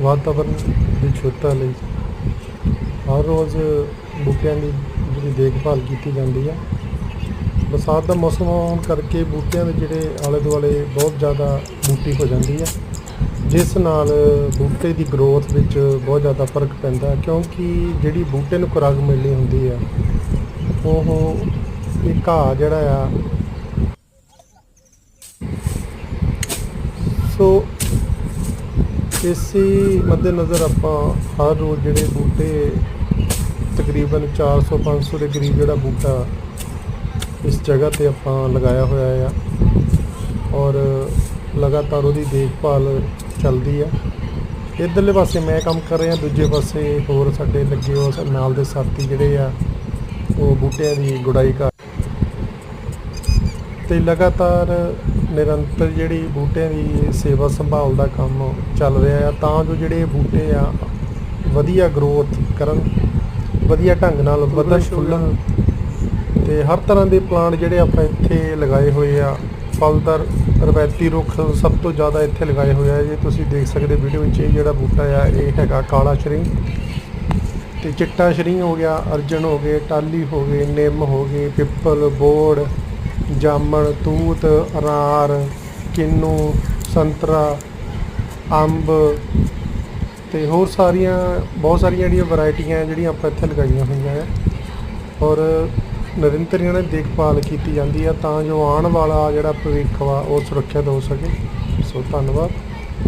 ਵਾਤਾਵਰਨ ਦੀ ਸ਼ੁੱਧਤਾ ਲਈ ਹਰ ਰੋਜ਼ ਬੂਟਿਆਂ ਦੀ ਜਿਹੜੀ ਦੇਖਭਾਲ ਕੀਤੀ ਜਾਂਦੀ ਹੈ। ਬਰਸਾਤ ਦਾ ਮੌਸਮ ਆਉਣ ਕਰਕੇ ਬੂਟਿਆਂ ਦੇ ਜਿਹੜੇ ਆਲੇ ਦੁਆਲੇ ਬਹੁਤ ਜ਼ਿਆਦਾ ਬੂਟੀ ਹੋ ਜਾਂਦੀ ਹੈ, ਜਿਸ ਨਾਲ ਬੂਟੇ ਦੀ ਗਰੋਥ ਵਿੱਚ ਬਹੁਤ ਜ਼ਿਆਦਾ ਫ਼ਰਕ ਪੈਂਦਾ ਕਿਉਂਕਿ ਜਿਹੜੀ ਬੂਟੇ ਨੂੰ ਖੁਰਾਕ ਮਿਲਣੀ ਹੁੰਦੀ ਆ ਉਹ ਇਹ ਘਾਹ ਜਿਹੜਾ ਆ ਸੋ ਇਸੇ ਮੱਦੇਨਜ਼ਰ ਆਪਾਂ ਹਰ ਰੋਜ਼ ਜਿਹੜੇ ਬੂਟੇ ਤਕਰੀਬਨ 400 500 ਦੇ ਕਰੀਬ ਜਿਹੜਾ ਬੂਟਾ ਇਸ ਜਗ੍ਹਾ ਤੇ ਆਪਾਂ ਲਗਾਇਆ ਹੋਇਆ ਆ। ਔਰ ਲਗਾਤਾਰ ਉਹਦੀ ਦੇਖਭਾਲ ਚੱਲਦੀ ਆ। ਇਧਰਲੇ ਪਾਸੇ ਮੈਂ ਕੰਮ ਕਰ ਰਿਹਾ, ਦੂਜੇ ਪਾਸੇ ਹੋਰ ਸਾਡੇ ਲੱਗੇ ਹੋ ਨਾਲ ਦੇ ਸਾਥੀ ਜਿਹੜੇ ਆ, ਉਹ ਬੂਟਿਆਂ ਦੀ ਗੁਡਾਈ ਕਰ ਤੇ ਲਗਾਤਾਰ ਨਿਰੰਤਰ ਜਿਹੜੀ ਬੂਟਿਆਂ ਦੀ ਸੇਵਾ ਸੰਭਾਲ ਦਾ ਕੰਮ ਚੱਲ ਰਿਹਾ ਆ ਤਾਂ ਜੋ ਜਿਹੜੇ ਬੂਟੇ ਆ ਵਧੀਆ ਗਰੋਥ ਕਰਨ ਵਧੀਆ ਢੰਗ ਨਾਲ ਵਧਣ ਫੁੱਲਣ। ਤੇ ਹਰ ਤਰ੍ਹਾਂ ਦੇ ਪਲਾਂਟ ਜਿਹੜੇ ਆਪਾਂ ਇੱਥੇ ਲਗਾਏ ਹੋਏ ਆ ਫਲਦਾਰ ਰਵਾਇਤੀ ਰੁੱਖ ਸਭ ਤੋਂ ਜ਼ਿਆਦਾ ਇੱਥੇ ਲਗਾਏ ਹੋਏ ਆ ਜੇ ਤੁਸੀਂ ਦੇਖ ਸਕਦੇ ਵੀਡੀਓ ਵਿੱਚ ਇਹ ਜਿਹੜਾ ਬੂਟਾ ਆ ਇਹ ਹੈਗਾ ਕਾਲਾ ਸ਼ਰੀ। ਤੇ ਚਿੱਟਾ ਸ਼ਰੀ ਹੋ ਗਿਆ ਅਰਜਨ ਹੋ ਗਏ ਟਾਲੀ ਹੋ ਗਏ ਨਿੰਮ ਹੋ ਗਏ ਪਿੱਪਲ ਬੋੜ ਜਾਮਣ, ਤੂਤ ਅਨਾਰ ਕਿੰਨੂ, ਸੰਤਰਾ, ਅੰਬ ਤੇ ਹੋਰ ਸਾਰੀਆਂ, ਬਹੁਤ ਸਾਰੀਆਂ ਜਿਹੜੀਆਂ ਵੈਰਾਈਟੀਆਂ ਜਿਹੜੀਆਂ ਆਪਾਂ ਇੱਥੇ ਲਗਾਈਆਂ ਹੋਈਆਂ ਹੈ। ਔਰ ਨਿਰੰਤਰ ਇਹਨਾਂ ਦੀ ਦੇਖਭਾਲ ਕੀਤੀ ਜਾਂਦੀ ਆ ਤਾਂ ਜੋ ਆਉਣ ਵਾਲਾ ਜਿਹੜਾ ਭਵਿੱਖ ਵਾ, ਉਹ ਸੁਰੱਖਿਅਤ ਹੋ ਸਕੇ। ਸੋ ਧੰਨਵਾਦ।